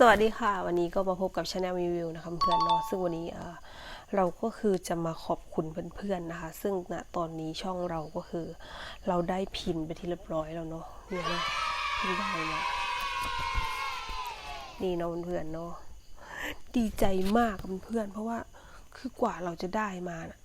สวัสดีค่ะ วันนี้ก็มาพบกับช anel รีวิวนะคะเพื่อนเนาะซึ่งวันนี้เราก็คือจะมาขอบคุณเพื่อนๆนะคะ ซึ่งณตอนนี้ช่องเราก็คือ เราได้พินไปที่เรียบร้อยแล้วเนาะเนี่ยนะเพิ่ได้มานี่เนาะเพื่อนเนาะดีใจมากเพื่อนเพราะว่าคือกว่าเราจะได้มานะ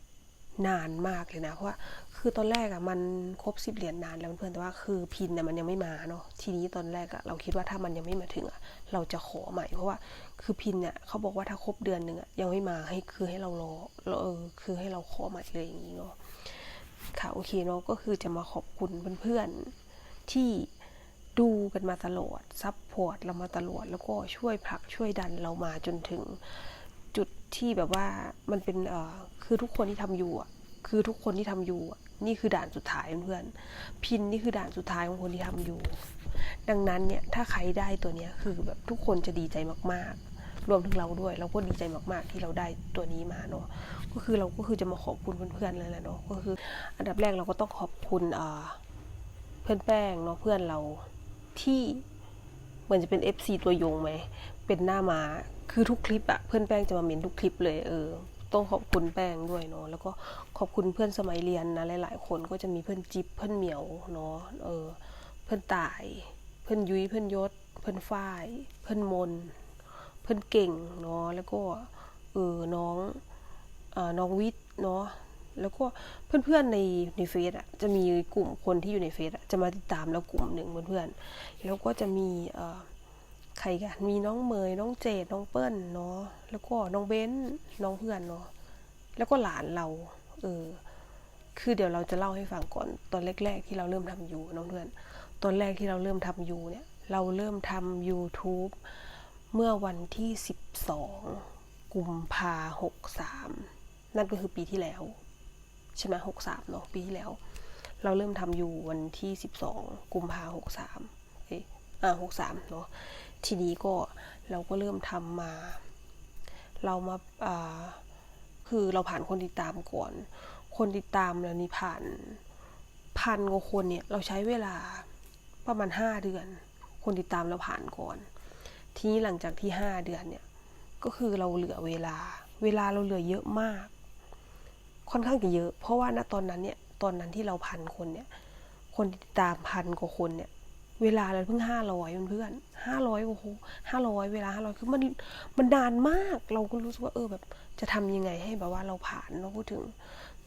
นานมากเลยนะเพราะว่าคือตอนแรกอะมันครบสิบเหรียญนานแล้วเพื่อนแต่ว่าคือพินเนี่ยมันยังไม่มาเนาะทีนี้ตอนแรกอะเราคิดว่าถ้ามันยังไม่มาถึงอะเราจะขอใหม่เพราะว่าคือพินเนี่ยเขาบอกว่าถ้าครบเดือนหนึ่งอะยังไม่มาให้คือให้เรารอเราเออคือให้เราขอใหม่เลยอย่างนี้เนาะค่ะโอเคเนาะก็คือจะมาขอบคุณเพื่อนๆที่ดูกันมาตลอดซัพพอร์ตเรามาตลอดแล้วก็ช่วยผลักช่วยดันเรามาจนถึง ที่แบบว่ามันเป็นเอ่อคือทุกคนที่ทำอยู่อะคือทุกคนที่ทำอยู่อะนี่คือด่านสุดท้ายเพื่อนพินนี่คือด่านสุดท้ายของคนที่ทำอยู่ ดังนั้นเนี่ยถ้าใครได้ตัวเนี้ยคือแบบทุกคนจะดีใจมากๆ รวมถึงเราด้วยเราก็ดีใจมากๆ ที่เราได้ตัวนี้มาเนาะก็คือเราก็คือจะมาขอบคุณเพื่อนๆเลยแหละเนาะก็คือ อันดับแรกเราก็ต้องขอบคุณเอ่อเพื่อนแป้งเนาะเพื่อนเราที่เหมือนจะเป็น FC ตัวยงไหมเป็นหน้ามา คือทุกคลิปอะเพื่อนแป้งจะมาเมนทุกคลิปเลยเออต้องขอบคุณแป้งด้วยเนาะแล้วก็ขอบคุณเพื่อนสมัยเรียนนะหลาย ๆ คนก็จะมีเพื่อนจิ๊บเพื่อนเหมียวเนาะเออเพื่อนตาย เพื่อนยุ้ยเพื่อนยศ เพื่อนฝ้าย เพื่อนมน เพื่อนเก่งเนาะแล้วก็เออน้องอ่อน้องวิทย์เนาะแล้วก็เพื่อนๆในในเฟซอะจะมีกลุ่มคนที่อยู่ในเฟซอะจะมาติดตามแล้วกลุ่มหนึ่งเพื่อนๆแล้วก็จะมีเอ่อ ใครกันมีน้องเมยน้องเจดน้องเปิ้ลเนาะแล้วก็น้องเบ้นน้องเพื่อนเนาะแล้วก็หลานเรา เออ คือเดี๋ยวเราจะเล่าให้ฟังก่อนตอนแรก ๆ ที่เราเริ่มทำยูน้องเพื่อน ตอนแรกที่เราเริ่มทำยูเนี่ย เราเริ่มทำ YouTube เมื่อวันที่ 12 กุมภาหกสามนั่นก็คือปีที่แล้ว ใช่ไหมหกสามเนาะปีที่แล้ว เราเริ่มทำอยู่วันที่สิบสองกุมภาหกสาม อ่าหกสามเนาะทีนี้ก็เราก็เริ่มทำมา เรามาอ่าคือเราผ่านคนติดตามก่อน คนติดตามแล้วนี่ผ่านพันกว่าคนเนี่ยเราใช้เวลาประมาณห้าเดือน คนติดตามเราผ่านก่อน ทีนี้หลังจากที่ห้าเดือนเนี่ยก็คือเราเหลือเวลา เวลาเราเหลือเยอะมาก ค่อนข้างจะเยอะ เพราะว่าณตอนนั้นเนี่ยตอนนั้นที่เราพันคนเนี่ย คนติดตามพันกว่าคนเนี่ย เวลาเราเพิ่งห้าร้อยเพื่อนห้าร้อยโอ้โหห้าร้อยเวลาห้าร้อยคือมันมันนานมาก เราก็รู้สึกว่าเออแบบจะทำยังไงให้แบบว่าเราผ่านเราพูดถึง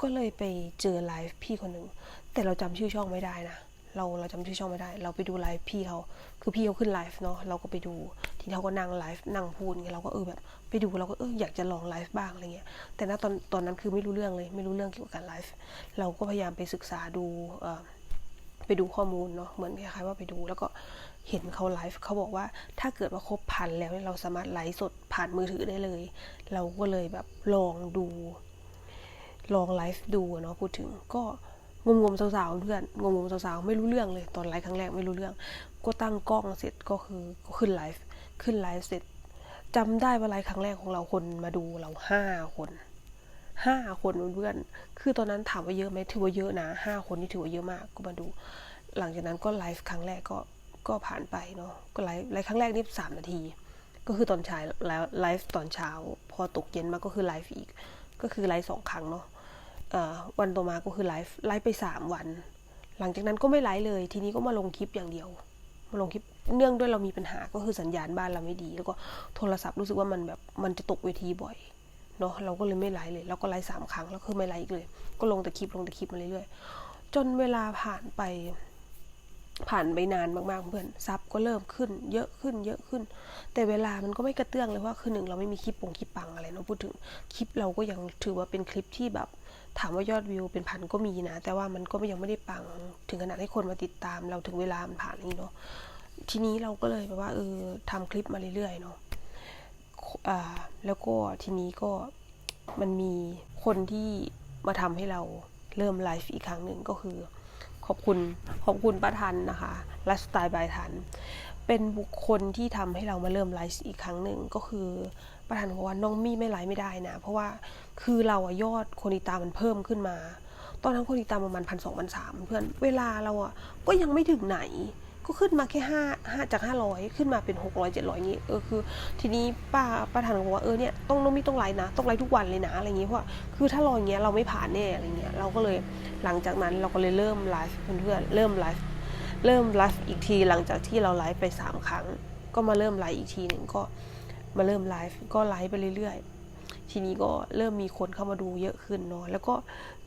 ก็เลยไปเจอไลฟ์พี่คนหนึ่งแต่เราจำชื่อช่องไม่ได้นะเราเราจำชื่อช่องไม่ได้ เราไปดูไลฟ์พี่เขาคือพี่เขาขึ้นไลฟ์เนาะเราก็ไปดู ทีนี้เขาก็นั่งไลฟ์นั่งพูดไงเราก็เออแบบ ไปดูเราก็เอออยากจะลองไลฟ์บ้างอะไรเงี้ยแต่ณตอนตอนนั้นคือไม่รู้เรื่องเลย ไม่รู้เรื่องเกี่ยวกับการไลฟ์เราก็พยายามไปศึกษาดูเอ่อ ไปดูข้อมูลเนาะเหมือนคล้ายๆว่าไปดูแล้วก็เห็นเขาไลฟ์เขาบอกว่าถ้าเกิดว่าครบพันแล้วเนี่ยเราสามารถไลฟ์สดผ่านมือถือได้เลย เราก็เลยแบบลองดู ลองไลฟ์ดูเนาะพูดถึงก็งมงมๆสาวๆเพื่อนงมงมๆสาวๆไม่รู้เรื่องเลยตอนไลฟ์ครั้งแรกไม่รู้เรื่อง ก็ตั้งกล้องเสร็จก็คือก็ขึ้นไลฟ์ขึ้นไลฟ์เสร็จจำได้ว่าไลฟ์ครั้งแรกของเราคนมาดูเราห้าคน ห้าคนเพื่อนๆคือตอนนั้นถามว่าเยอะไหมถือว่าเยอะนะห้าคนนี่ถือว่าเยอะมากก็มาดู หลังจากนั้นก็ไลฟ์ครั้งแรกก็ก็ผ่านไปเนาะก็ไลฟ์ไลฟ์ครั้งแรกนี่สามนาที ก็คือตอนเช้าแล้วไลฟ์ตอนเช้า พอตกเย็นมาก็คือไลฟ์อีก ก็คือไลฟ์สองครั้งเนาะอ่อวันต่อมาก็คือไลฟ์ไลฟ์ไปสามวัน หลังจากนั้นก็ไม่ไลฟ์เลย ทีนี้ก็มาลงคลิปอย่างเดียว มาลงคลิปเนื่องด้วยเรามีปัญหาก็คือสัญญาณบ้านเราไม่ดี แล้วก็โทรศัพท์รู้สึกว่ามันแบบมันจะตกเวทีบ่อย เนาะเราก็เลยไม่ไลฟ์เลยแล้วก็ไลฟ์สามครั้งแล้วคือไม่ไลฟ์อีกเลย ก็ลงแต่คลิปลงแต่คลิปมาเรื่อยๆจนเวลาผ่านไปผ่านไปนานมากๆเพื่อนซับก็เริ่มขึ้น เยอะขึ้น เยอะขึ้น แต่เวลามันก็ไม่กระเตื้องเลยว่าคือหนึ่งเราไม่มีคลิปปงคลิปปังอะไรเนาะพูดถึงคลิปเราก็ยังถือว่าเป็นคลิปที่แบบ ถามว่ายอดวิวเป็นพันก็มีนะ แต่ว่ามันก็ยังไม่ได้ปังถึงขนาดให้คนมาติดตาม เราถึงเวลามันผ่านนี้เนาะทีนี้เราก็เลยแบบว่าเออทำคลิปมาเรื่อยๆเนาะ แล้วก็ทีนี้ก็มันมีคนที่มาทำให้เราเริ่มไลฟ์อีกครั้งหนึ่งก็คือ ขอบคุณขอบคุณป้าทันนะคะไลฟ์สไตล์บายทัน เป็นบุคคลที่ทำให้เรามาเริ่มไลฟ์อีกครั้งหนึ่งก็คือป้าทันบอกว่าน้องมี่ไม่ไลฟ์ไม่ได้นะ เพราะว่าคือเราอะยอดคนติดตามมันเพิ่มขึ้นมา ตอนนั้นคนติดตามประมาณพันสองพันสามเพื่อนเวลาเราอะก็ยังไม่ถึงไหน ก็ขึ้นมาแค่ห้าห้าจากห้าร้อยขึ้นมาเป็นหกร้อยเจ็ดร้อยงี้เออคือ ทีนี้ป้าป้าทันก็บอกว่าเออเนี่ยต้องต้องมีต้องไลฟ์นะต้องไลฟ์ทุกวันเลยนะอะไรเงี้ยเพราะว่าคือถ้ารออย่างเงี้ยเราไม่ผ่านแน่อะไรเงี้ยเราก็เลยหลังจากนั้นเราก็เลยเริ่มไลฟ์เพื่อนๆเริ่มไลฟ์เริ่มไลฟ์อีกทีหลังจากที่เราไลฟ์ไปสามครั้ง ก็มาเริ่มไลฟ์อีกทีหนึ่งก็มาเริ่มไลฟ์ก็ไลฟ์ไปเรื่อยๆ ทีนี้ก็เริ่มมีคนเข้ามาดูเยอะขึ้นเนาะแล้วก็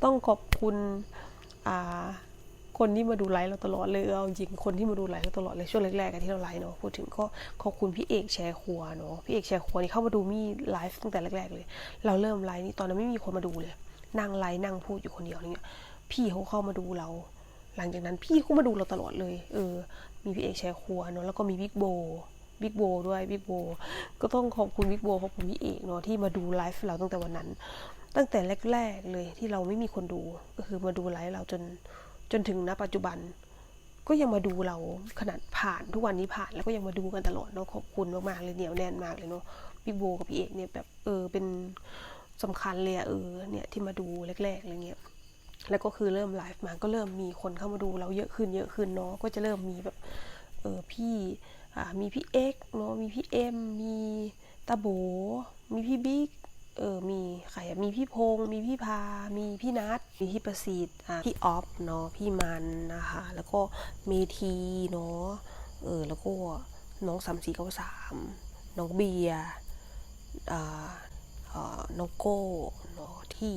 ต้องขอบคุณอ่า คนที่มาดูไลฟ์เราตลอดเลยเอาจริงคนที่มาดูไลฟ์เราตลอดเลยช่วงแรกๆอะที่เราไลฟ์เนาะพูดถึงก็ขอบคุณพี่เอกแชร์ครัวเนาะพี่เอกแชร์ครัวนี่เข้ามาดูมี่ไลฟ์ตั้งแต่แรกๆเลย เราเริ่มไลฟ์นี่ตอนนั้นไม่มีคนมาดูเลยนั่งไลฟ์นั่งพูดอยู่คนเดียวเงี้ยพี่เขาเข้ามาดูเรา หลังจากนั้นพี่เขามาดูเราตลอดเลยเออมีพี่เอกแชร์ครัวเนาะแล้วก็มีบิ๊กโบบิ๊กโบด้วยบิ๊กโบก็ต้องขอบคุณบิ๊กโบขอบคุณพี่เอกเนาะที่มาดูไลฟ์เราตั้งแต่วันนั้น ตั้งแต่แรกๆเลยที่เราไม่มีคนดูก็คือมาดูไลฟ์เราจน จนถึงณปัจจุบันก็ยังมาดูเราขนาดผ่านทุกวันนี้ผ่านแล้วก็ยังมาดูกันตลอดเนาะขอบคุณมากๆเลยเหนียวแน่นมากเลยเนาะพี่โบกับพี่เอกเนี่ยแบบเออเป็นสำคัญเลยอะเออเนี่ยที่มาดูแรกๆอะไรเงี้ยแล้วก็คือเริ่มไลฟ์มาก็เริ่มมีคนเข้ามาดูเราเยอะขึ้นเยอะขึ้นเนาะก็จะเริ่มมีแบบเออพี่อ่ามีพี่เอ็กเนาะมีพี่เอ็มมีตาโบมีพี่บิ๊ก เออมีใครอะมีพี่พงษ์มีพี่พา มีพี่นัทมีพี่ประสิทธิ์อะพี่ออฟเนาะพี่มันนะคะแล้วก็เมทีเนาะเออแล้วก็น้องสามสี่เก้าสามน้องเบียร์อ่าเอ่อน้องโก้เนาะที่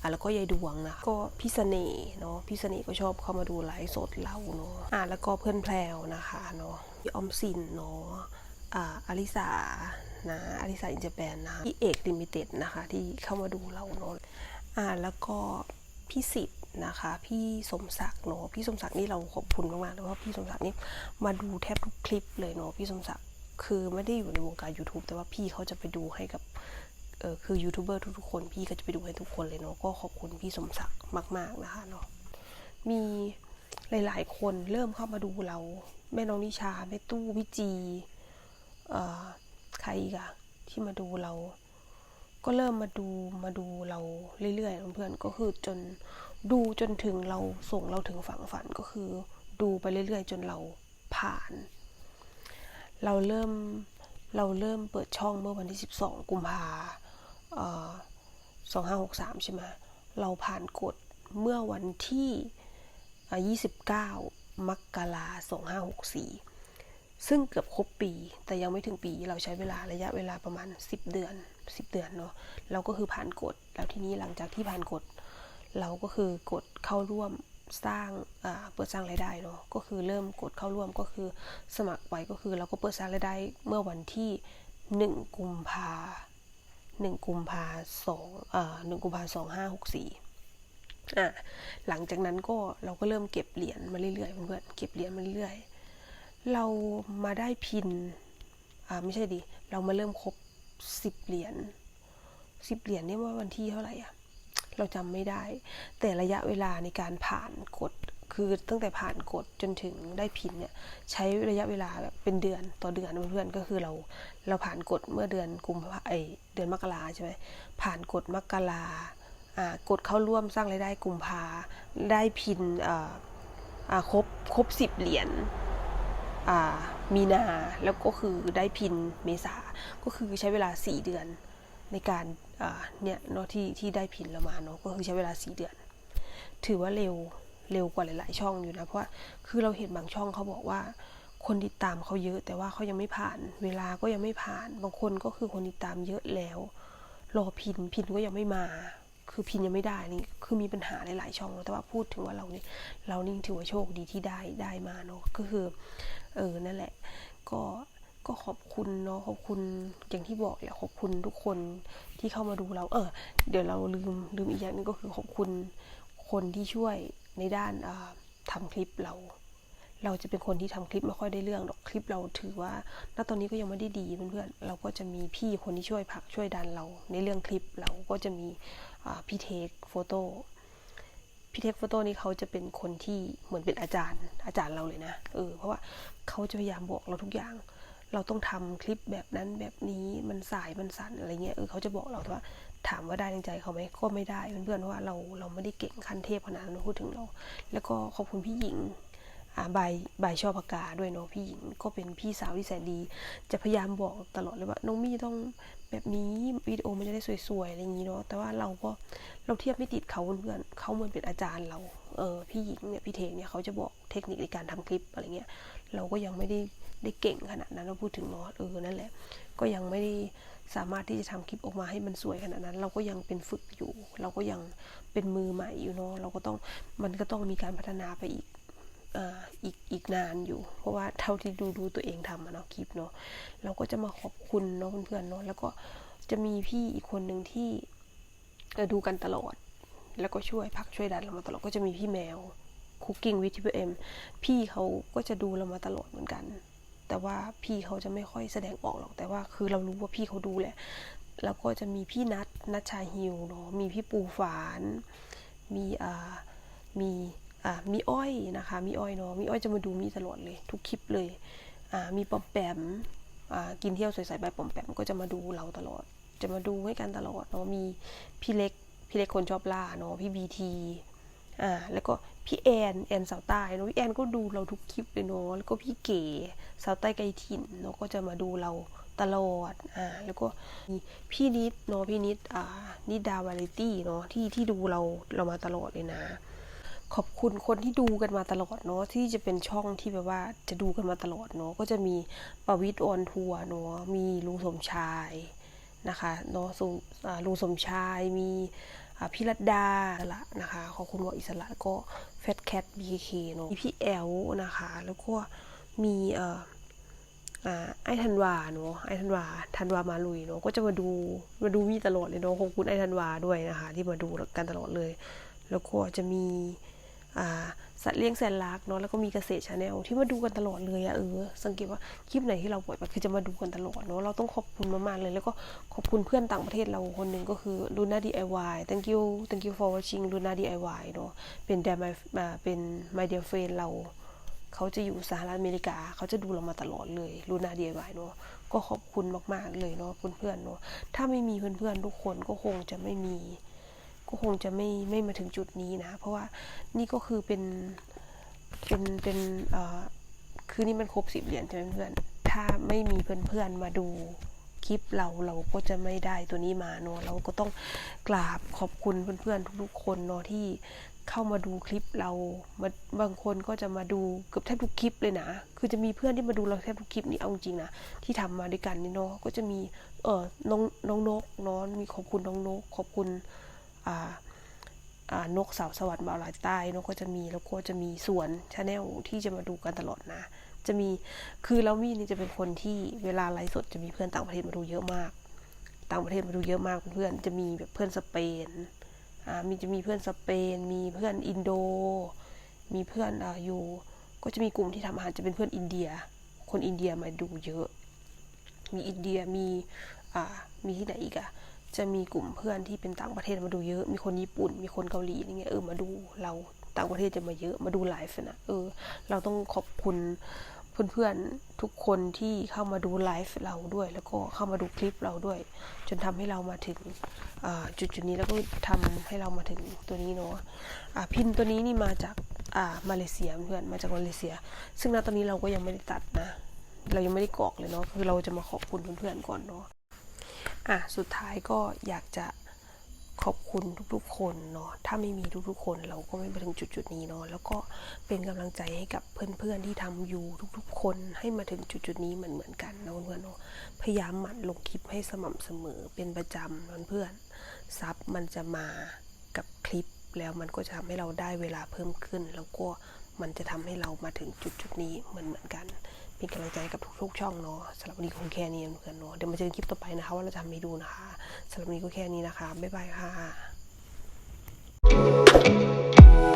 อะแล้วก็ยายดวงนะก็พี่เสน่ห์เนาะพี่เสน่ห์ก็ชอบเข้ามาดูไลฟ์สดเราเนาะอะแล้วก็เพื่อนแพรวนะคะเนาะพี่ออมสินเนาะอ่าอลิสา นะอลิสาอินเจแปนนะพี่เอกลิมิเต็ดนะคะ ที่เข้ามาดูเราเนาะอ่าแล้วก็พี่สิทธ์นะคะ พี่สมศักดิ์เนาะพี่สมศักดิ์นี่เราขอบคุณมากๆเลยเพราะพี่สมศักดิ์นี่มาดูแทบทุกคลิปเลยเนาะพี่สมศักดิ์คือไม่ได้อยู่ในวงการ YouTube แต่ว่าพี่เขาจะไปดูให้กับเออคือยูทูบเบอร์ทุกๆคนพี่ก็จะไปดูให้ทุกคนเลยเนาะก็ขอบคุณพี่สมศักดิ์มาก ๆนะคะเนาะมีหลาย ๆ คนเริ่มเข้ามาดูเรา แม่น้องนิชา แม่ตู้พี่จีเอ่อ รอีกอะที่มาดูเรา ก็เริ่มมาดูมาดูเราเรื่อยๆเพื่อนก็คือจนดูจนถึงเราส่งเราถึงฝั่งฝันก็คือ ดูไปเรื่อยๆ จนเราผ่าน เราเริ่มเราเริ่มเปิดช่องเมื่อวันที่ 12 กุมภาสองห้าหกสามใช่ไหมเราผ่านกฎเมื่อวันที่อ่า29 มกราสองห้าหกสี่ ซึ่งเกือบครบปี แต่ยังไม่ถึงปีเราใช้เวลาระยะเวลาประมาณ 10 เดือน 10 เดือนเนาะเราก็คือผ่านกฎแล้วทีนี้หลังจากที่ผ่านกฎเราก็คือกดเข้าร่วมสร้างเปิดสร้างรายได้เนาะก็คือเริ่มกดเข้าร่วมก็คือสมัครไว้ก็คือเราก็เปิดสร้างรายได้เมื่อวันที่หนึ่งกุมภาหนึ่งกุมภาสองอ่าหนึ่งกุมภาสองห้าหกสี่อะหลังจากนั้นก็เราก็เริ่มเก็บเหรียญมาเรื่อยๆเพื่อนๆเก็บเหรียญมาเรื่อยๆ เรามาได้พินอ่าไม่ใช่ดิ เรามาเริ่มครบสิบเหรียญสิบเหรียญนี่ว่าวันที่เท่าไหร่อะ เราจำไม่ได้ แต่ระยะเวลาในการผ่านกฎคือตั้งแต่ผ่านกฎจนถึงได้พินเนี่ย ใช้ระยะเวลาแบบเป็นเดือนต่อเดือนเพื่อนก็คือเราเราผ่านกฎเมื่อเดือนกุมภาไอเดือนมกราใช่ไหมผ่านกฎมกราอ่ากฎเข้าร่วมสร้างรายได้กุมภาได้พินอ่าครบครบสิบเหรียญ มีนาแล้วก็คือได้พินเมษาก็คือใช้เวลา 4 เดือนในการาเนี่ยเนาะที่ที่ได้พินเรามาเนาะก็คือใช้เวลา 4 เดือน ถือว่าเร็วเร็วกว่าหลาย ๆ ช่องอยู่นะ เพราะคือเราเห็นบางช่องเขาบอกว่า คนติดตามเขาเยอะ แต่ว่าเขายังไม่ผ่าน เวลาก็ยังไม่ผ่าน บางคนก็คือคนติดตามเยอะแล้วรอพินพินก็ยังไม่มา คือพินยังไม่ได้นี่คือมีปัญหาหลาย ๆ ช่องเนอะแต่ว่าพูดถึงว่าเราเนี่ยเรานี่ถือว่าโชคดีที่ได้ได้มาเนาะก็คือ เออนั่นแหละ ก็ก็ขอบคุณเนาะขอบคุณอย่างที่บอกแหละขอบคุณทุกคนที่เข้ามาดูเรา เออ เดี๋ยวเราลืมลืมอีกอย่างนึงก็คือขอบคุณคนที่ช่วยในด้านอ่าทำคลิปเรา เราจะเป็นคนที่ทำคลิปไม่ค่อยได้เรื่องหรอกคลิปเราถือว่าณตอนนี้ก็ยังไม่ได้ดีเพื่อนๆเราก็จะมีพี่คนที่ช่วยผักช่วยดันเรา ในเรื่องคลิปเราก็จะมีพี่เทคโฟโต้ พี่เทคโฟโต้นี่เขาจะเป็นคนที่เหมือนเป็นอาจารย์อาจารย์เราเลยนะเออเพราะว่าเขาจะพยายามบอกเราทุกอย่าง เราต้องทำคลิปแบบนั้นแบบนี้มันสายมันสั่นอะไรเงี้ยเออเขาจะบอกเราว่าถามว่าได้ในใจเขาไหมก็ไม่ได้เพื่อนๆเพราะว่าเราเราไม่ได้เก่งขั้นเทพขนาดนั้นพูดถึงเรา แล้วก็ขอบคุณพี่หญิง อ่าบายบชอบปากกาด้วยเนาะพี่หญิงก็เป็นพี่สาวที่แสนดี จะพยายามบอกตลอดเลยว่าน้องมี่ต้องแบบนี้วิดีโอมันจะได้สวยๆอะไรอย่างนี้เนาะแต่ว่าเราก็เราเทียบไม่ติดเขาเพื่อนเขาเหมือนเป็นอาจารย์เราเออพี่หญิงเนี่ยพี่เทงเนี่ยเขาจะบอกเทคนิคในการทำคลิปอะไรเงี้ยเราก็ยังไม่ได้ได้เก่งขนาดนั้นเราพูดถึงเนาะเออนั่นแหละ ก็ยังไม่ได้สามารถที่จะทำคลิปออกมาให้มันสวยขนาดนั้น เราก็ยังเป็นฝึกอยู่ เราก็ยังเป็นมือใหม่อยู่เนาะเราก็ต้องมันก็ต้องมีการพัฒนาไปอีก อีกอีกนานอยู่ เพราะว่าเท่าที่ดูดูตัวเองทำเนาะคลิปเนาะเราก็จะมาขอบคุณเนาะเพื่อนๆเนาะแล้วก็จะมีพี่อีกคนหนึ่งที่ดูกันตลอด แล้วก็ช่วยพักช่วยดันเรามาตลอดก็จะมีพี่แมว Cooking with TPM พี่เขาก็จะดูเรามาตลอดเหมือนกัน แต่ว่าพี่เขาจะไม่ค่อยแสดงออกหรอกแต่ว่าคือเรารู้ว่าพี่เขาดูแหละ แล้วก็จะมีพี่นัทนัชชาฮิวเนาะมีพี่ปูฝาน มีอ่ามี อ่ามีอ้อยนะคะ มีอ้อยเนาะมีอ้อยจะมาดูมีตลอดเลย ทุกคลิปเลยอ่ามีปอมแปมอ่ากินเที่ยวสวยใสใบปอมแปมก็จะมาดูเราตลอด จะมาดูให้กันตลอดเนาะมีพี่เล็กพี่เล็กคนชอบล่าเนาะพี่บีทีอ่าแล้วก็พี่แอนแอนสาวใต้เนาะพี่แอนก็ดูเราทุกคลิปเลยเนาะแล้วก็พี่เก๋สาวใต้ไกลถิ่นเนาะก็จะมาดูเราตลอดอ่าแล้วก็มีพี่นิดเนาะพี่นิดอ่านิดดาวาไรตี้เนาะที่ที่ดูเราเรามาตลอดเลยนะ ขอบคุณคนที่ดูกันมาตลอดเนาะที่จะเป็นช่องที่แบบว่าจะดูกันมาตลอดเนาะก็จะมีประวิทย์ออนทัวร์เนาะมีลุงสมชายนะคะเนาะลุงสมชายมีพี่รัตดาละนะคะขอบคุณวออิสระแล้วก็แฟตแคทบีเคเนาะมีพี่แอลนะคะ แล้วก็มีเอ่อไอ้ธันวาเนาะไอ้ธันวาธันวามาลุยเนาะก็จะมาดูมาดูมีตลอดเลยเนาะขอบคุณไอ้ธันวาด้วยนะคะ ที่มาดูกันตลอดเลย แล้วก็จะมี สัตว์เลี้ยงแสนรักเนาะแล้วก็มีเกษตรชาแนลที่มาดูกันตลอดเลยอะเออสังเกตว่าคลิปไหนที่เราปล่อยไปคือจะมาดูกันตลอดเนาะเราต้องขอบคุณมากๆเลย แล้วก็ขอบคุณเพื่อนต่างประเทศเราคนหนึ่งก็คือ Luna DIY thank you thank you for watching Luna DIY เนาะเป็นแดมมาเป็น my dear friend เราเขาจะอยู่สหรัฐอเมริกา เขาจะดูเรามาตลอดเลยลูนา DIY เนาะก็ขอบคุณมากๆเลยเนาะเพื่อนๆเนาะถ้าไม่มีเพื่อนๆทุกคนก็คงจะไม่มี ก็คงจะไม่ไม่มาถึงจุดนี้นะ เพราะว่านี่ก็คือเป็นเป็นเป็นเอ่อคือนี่มันครบสิบเหรียญใช่ไหมเพื่อนถ้าไม่มีเพื่อนๆมาดูคลิปเราเราก็จะไม่ได้ตัวนี้มาเนาะเราก็ต้องกราบขอบคุณเพื่อนๆทุกๆคนเนาะที่เข้ามาดูคลิปเรามาบางคนก็จะมาดูเกือบแทบทุกคลิปเลยนะ คือจะมีเพื่อนที่มาดูเราแทบทุกคลิปนี่เอาจริงๆนะที่ทำมาด้วยกันนี่เนาะก็จะมีเออน้องน้องนกเนาะมีขอบคุณน้องนกขอบคุณ นกสาวสวรรค์บาวลายใต้ นกก็จะมีแล้วก็จะมีสวนชาแนลที่จะมาดูกันตลอดนะ จะมีคือแล้วมี่นี่จะเป็นคนที่เวลาไลฟ์สดจะมีเพื่อนต่างประเทศมาดูเยอะมาก ต่างประเทศมาดูเยอะมากเพื่อนจะมีแบบเพื่อนสเปนอ่ามีจะมีเพื่อนสเปน มีเพื่อนอินโด มีเพื่อนอ่าอยู่ ก็จะมีกลุ่มที่ทำอาหารจะเป็นเพื่อนอินเดีย คนอินเดียมาดูเยอะ มีอินเดียมีอ่ามีที่ไหนอีกอะ จะมีกลุ่มเพื่อนที่เป็นต่างประเทศมาดูเยอะ มีคนญี่ปุ่น มีคนเกาหลีอะไรเงี้ยเออมาดูเราต่างประเทศจะมาเยอะมาดูไลฟ์นะเออ เราต้องขอบคุณเพื่อนๆทุกคนที่เข้ามาดูไลฟ์เราด้วย แล้วก็เข้ามาดูคลิปเราด้วย จนทำให้เรามาถึงจุดจุดๆนี้แล้วก็ทำให้เรามาถึงตัวนี้เนาะอ่าพินตัวนี้นี่มาจากอ่ามาเลเซียเพื่อนมาจากมาเลเซีย ซึ่งณตอนนี้เราก็ยังไม่ได้ตัดนะ เรายังไม่ได้กรอกเลยเนาะคือเราจะมาขอบคุณเพื่อนๆก่อนเนาะ อะสุดท้ายก็อยากจะขอบคุณทุกๆคนเนาะถ้าไม่มีทุกๆ คนเราก็ไม่มาถึงจุดๆนี้เนาะแล้วก็เป็นกำลังใจให้กับเพื่อนๆที่ทำอยู่ทุกๆ คนให้มาถึงจุดๆนี้เหมือนเหมือนๆกันนะเพื่อนๆเนาะพยายามหมั่นลงคลิปให้สม่ำเสมอเป็นประจำเพื่อนๆซับมันจะมากับคลิปแล้วมันก็จะทำให้เราได้เวลาเพิ่มขึ้น แล้วก็มันจะทำให้เรามาถึงจุดๆนี้เหมือนเหมือนๆกัน เป็นกำลังใจกับทุกๆช่องเนาะสำหรับวันนี้คงแค่นี้เพื่อนเนาะเดี๋ยวมาเจอคลิปต่อไปนะคะ ว่าเราจะทำให้ดูนะคะสำหรับวันนี้ก็แค่นี้นะคะ บ๊ายบายค่ะ